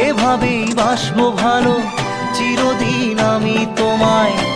এভাবেই বাসবো ভালো। চিরদিন আমি তোমায়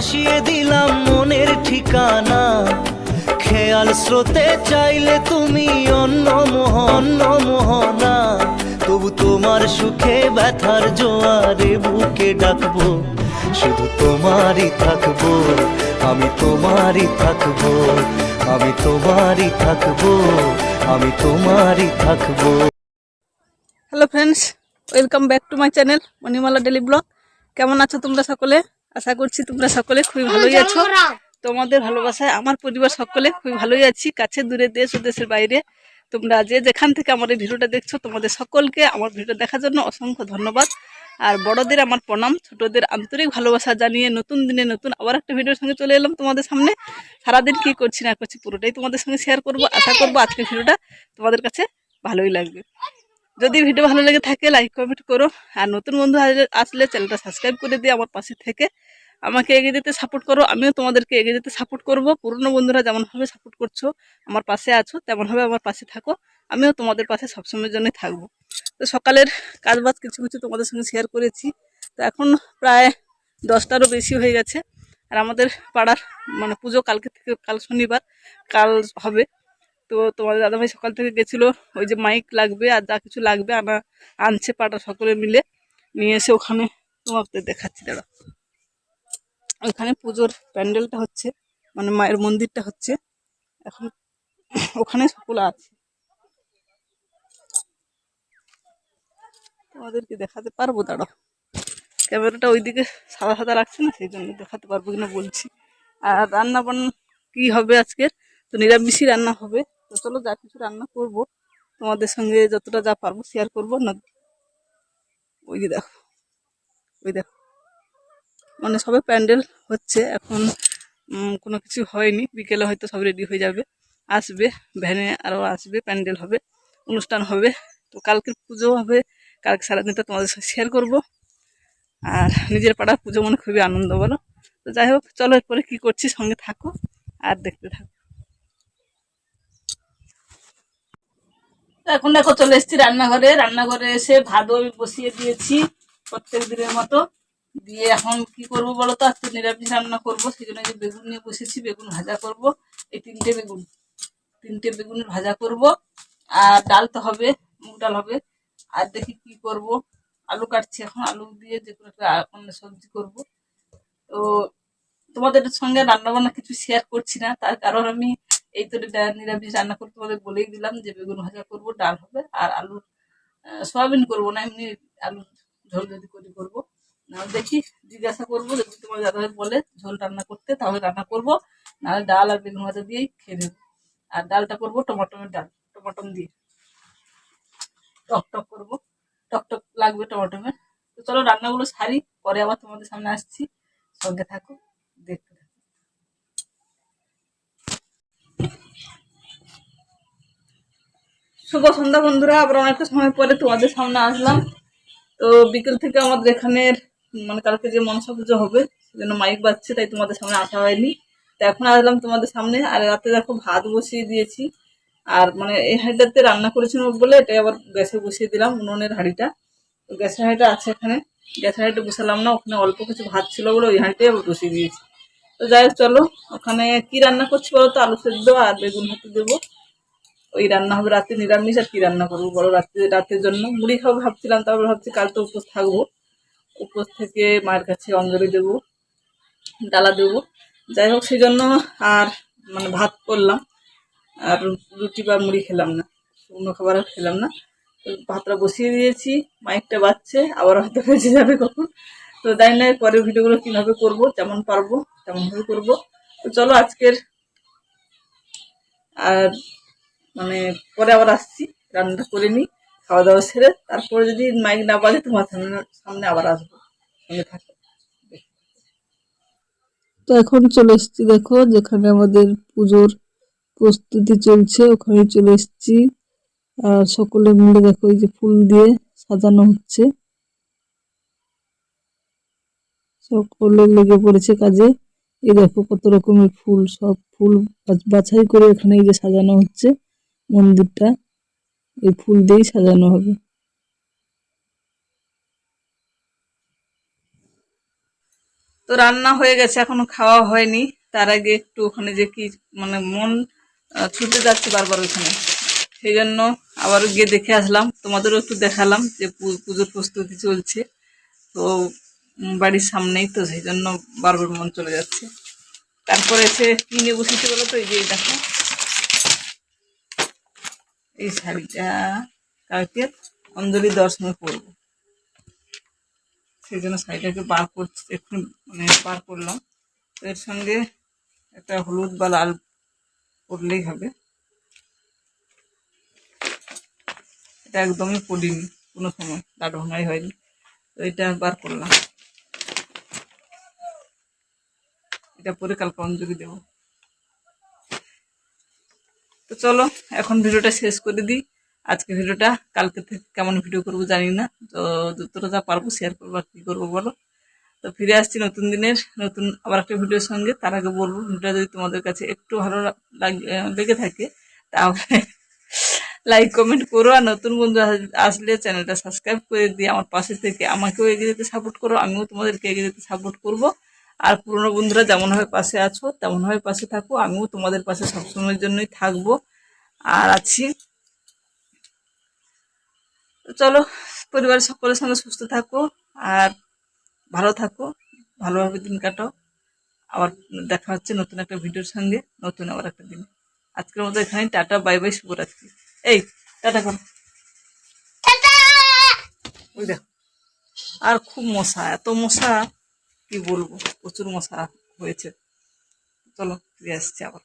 ভাসিয়ে দিলাম মনের ঠিকানা। খেয়াল স্রোতে চাইলে তুমি অন্য মোহ, অন্য মোহনা। তবু তোমার সুখে ব্যথার জোয়ারে বুকে ডাকবো। শুধু তোমারই থাকব, আমি তোমারই থাকব, আমি তোমারই থাকব, আমি তোমারই থাকব। Hello friends welcome back to my channel Monimala daily blog কেমন আছো তোমরা সকলে? আশা করছি তোমরা সকলে খুবই ভালোই আছো। তোমাদের ভালোবাসায় আমার পরিবার সকলে খুবই ভালোই আছি কাছে দূরে দেশ ও দেশের বাইরে। তোমরা যে যেখান থেকে আমার এই ভিডিওটা দেখছ তোমাদের সকলকে আমার ভিডিও দেখার জন্য অসংখ্য ধন্যবাদ। আর বড়দের আমার প্রণাম ছোটদের আন্তরিক ভালোবাসা জানিয়ে নতুন দিনে নতুন আবার একটা ভিডিওর সঙ্গে চলে এলাম তোমাদের সামনে। সারাদিন কি করছি না করছি পুরোটাই তোমাদের সঙ্গে শেয়ার করব। আশা করব আজকের ভিডিওটা তোমাদের কাছে ভালোই লাগবে। যদি ভিডিও ভালো লেগে থাকে লাইক কমেন্ট করো। আর নতুন বন্ধু আসলে- চ্যানেলটা সাবস্ক্রাইব করে দিয়ে আমার পাশে থেকে। আমাকে এগিয়ে যেতে সাপোর্ট করো, আমিও তোমাদেরকে এগিয়ে যেতে সাপোর্ট করব। পুরনো বন্ধুরা যেমনভাবে সাপোর্ট করছ, আমার পাশে আছো তেমনভাবে আমার পাশে থাকো। আমিও তোমাদের পাশে সবসময়ের জন্যই থাকব। তো সকালের কাজ বাজ কিছু কিছু তোমাদের সঙ্গে শেয়ার করেছি। তো এখন প্রায় দশটারও বেশি হয়ে গেছে। আর আমাদের পাড়ার মানে পুজো কালকে থেকে, কাল শনিবার, কাল হবে। তো তোমাদের দাদাভাই সকাল থেকে গেছিল, ওই যে মাইক লাগবে আর যা কিছু লাগবে আনা, আনছে পাটা সকলে মিলে। নিয়ে এসে ওখানে তোমাকে দেখাচ্ছি দাদা ওখানে পুজোর প্যান্ডেলটা হচ্ছে মানে মায়ের মন্দিরটা হচ্ছে। এখন ওখানে সকলে আছে। তোমাদেরকে দেখাতে পারব দাঁড়া ক্যামেরাটা ওইদিকে সাদা সাদা রাখছে না, সেই জন্য দেখাতে পারব কিনা বলছি। আর রান্না বান্না কি হবে আজকের তো নিরামিষই রান্না হবে। তো চলো যা কিছু রান্না করব। তোমাদের সঙ্গে যতটা যা পারব শেয়ার করব। না, ওই যে দেখো, ওই দেখো। মানে সবে প্যান্ডেল হচ্ছে, এখন কোনো কিছু হয়নি। বিকেলে হয়তো সব রেডি হয়ে যাবে। আসবে, ভ্যানে আরও আসবে, প্যান্ডেল হবে, অনুষ্ঠান হবে। তো কালকের পুজো হবে, কালকে সারাদিনটা তোমাদের সাথে শেয়ার করব। আর নিজের পাড়ার পুজো মনে খুবই আনন্দ, বলো? তো যাই হোক, চলো এরপরে কী করছি সঙ্গে থাকো, আর দেখতে থাকো। এখন দেখো চলে এসেছি রান্নাঘরে। রান্নাঘরে এসে ভাতও আমি বসিয়ে দিয়েছি প্রত্যেক দিনের মতো। দিয়ে এখন কি করব বলো তো? আজকে নিরামিষ রান্না করব। সেই জন্য যে বেগুন নিয়ে বসেছি, বেগুন ভাজা করব। এই তিনটে বেগুন তিনটে বেগুন ভাজা করব। আর ডাল তো হবে, মুগ ডাল হবে। আর দেখি কি করব? আলু কাটছি এখন, আলু দিয়ে যে কোনো একটা সবজি করব। তো তোমাদের সঙ্গে রান্না বান্না কিছু শেয়ার করছি না, তার কারণ আমি এই তো নিরামিষ রান্না করতে তোমাদের বলেই দিলাম, যে বেগুন ভাজা করব, ডাল হবে আর আলু সয়াবিন করব না, এমনি আলু ঝোল যদি করি করব। না দেখি, জিজ্ঞাসা করব, যদি তোমার দাদাভাই বলে ঝোল রান্না করতে, তাহলে রান্না করব, নাহলে ডাল আর বেগুন ভাজা দিয়েই খেয়ে নেব। আর ডালটা করব টমাটমের ডাল, টমাটম দিয়ে। টক টক করব, টক টক লাগবে টমাটমের তো চলো রান্নাগুলো সারি, পরে আবার তোমাদের সামনে আসছি। সঙ্গে থাকো দেখতে থাকো শুভ সন্ধ্যা বন্ধুরা, আবার অনেকটা সময় পরে তোমাদের সামনে আসলাম। তো বিকেল থেকে আমাদের এখানের মানে কালকে যে মনসা পুজো হবে, সেজন্য মাইক বাজছে, তাই তোমাদের সামনে আসা হয়নি। তো এখন আসলাম তোমাদের সামনে, আর রাতে দেখো ভাত বসিয়ে দিয়েছি। আর মানে এই হাঁড়িটাতে রান্না করেছিলাম বলে এটাই আবার গ্যাসে বসিয়ে দিলাম, উনুনের হাঁড়িটা। তো গ্যাসের হাঁড়িটা আছে এখানে, গ্যাসের হাঁড়িটা বসালাম না, ওখানে অল্প কিছু ভাত ছিল বলে ওই হাঁড়িটাই আবার বসিয়ে দিয়েছি। তো যাই হোক, চলো, ওখানে কি রান্না করছি বলো তো, আলু সেদ্ধ আর বেগুন হাতে দেবো। ওই রান্না হবে, রাত্রে নিরামিষ আর কি রান্না করব বড় রাত্রে রাতের জন্য। মুড়ি খাব ভাবছিলাম, তারপর ভাবছি কাল তো উপোস থাকব। উপোস থেকে মায়ের কাছে অঞ্জলি দেবো, ডালা দেবো। যাই হোক সেই জন্য আর মানে ভাত করলাম, আর রুটি বা মুড়ি খেলাম না, শুকনো খাবার আর খেলাম না। ভাতটা বসিয়ে দিয়েছি, মাইকটা বাজছে, আবার হয়তো বেঁচে যাবে কখন। তো তাই না পরের ভিডিওগুলো কীভাবে করব, যেমন পারব, তেমনভাবে করব। তো চলো আজকের, আর মানে পরে আবার আসছি, রান্নাটা করে নিই খাওয়া দাওয়া সেরে তারপরে যদি মাইক না বাজে তোমার সামনে আবার আসব, সঙ্গে থাকো। তো এখন চলে এসেছি দেখো, যেখানে আমাদের পুজোর প্রস্তুতি চলছে, ওখানে চলে এসেছি। আর সকলে মিলে দেখো এই যে ফুল দিয়ে সাজানো হচ্ছে। সকলে লেগে পড়েছে কাজে। এই দেখো কত রকমের ফুল, সব ফুল বাছাই করে এখানে এই যে সাজানো হচ্ছে। মন্দিরটা, এই ফুল দিয়েই সাজানো হবে। তো রান্না হয়ে গেছে, এখনও খাওয়া হয়নি। তার আগে একটু ওখানে যে কি মানে মন ছুটে যাচ্ছে বারবার ওখানে সেই জন্য আবারও গিয়ে দেখে আসলাম, তোমাদেরও একটু দেখালাম যে পুজোর প্রস্তুতি চলছে। তো বাড়ির সামনেই তো, সেই জন্য বারবার মন চলে যাচ্ছে। তারপরে এসে কিনে বসেছি বলো তো? এই যে দেখো। এই শাড়িটা কালকে অঞ্জলি দর্শনে পরবো। সেই জন্য শাড়িটাকে বার করছি, একটু মানে বার করলাম। এর সঙ্গে একটা হলুদ বা লাল পরলেই হবে। এটা একদমই পড়িনি, কোনো সময়, লাল ভাঙাই হয়নি। তো এটা বার করলাম। এটা পরে কালকে অঞ্জলি দেবো। তো চলো, এখন ভিডিওটা শেষ করে দিই। আজকে ভিডিওটা, কালকে থেকে কেমন ভিডিও করব জানি না। তো যতটা যা পারব শেয়ার করব আর কি করব বলো। তো ফিরে আসছি নতুন দিনের, নতুন আবার একটা ভিডিওর সঙ্গে। তার আগে বলব, ভিডিওটা যদি তোমাদের কাছে একটু ভালো লাগ- থাকে, তাহলে লাইক কমেন্ট করো। আর নতুন বন্ধু আসলে চ্যানেলটা সাবস্ক্রাইব করে দিয়ে আমার পাশে থেকে আমাকেও এগিয়ে যেতে সাপোর্ট করো। আমিও তোমাদেরকে এগিয়ে যেতে সাপোর্ট করব। আর পুরনো বন্ধুরা যেমনভাবে পাশে আছো তেমনভাবে পাশে থাকো। আমিও তোমাদের পাশে সবসময়ের জন্যই থাকব। আর আছি। চলো পরিবারের সকলের সঙ্গে সুস্থ থাকো আর ভালো থাকো। ভালোভাবে দিন কাটাও। আবার দেখা হচ্ছে নতুন একটা ভিডিওর সঙ্গে নতুন আবার একটা দিন। আজকের মতো এখানে টাটা বাই বাই শুভরাত্রি। এই টাটা কর। আর খুব মশা এত মশা। কি বলব? প্রচুর মশা হয়েছে। চলো ফিরে আসছি আবার।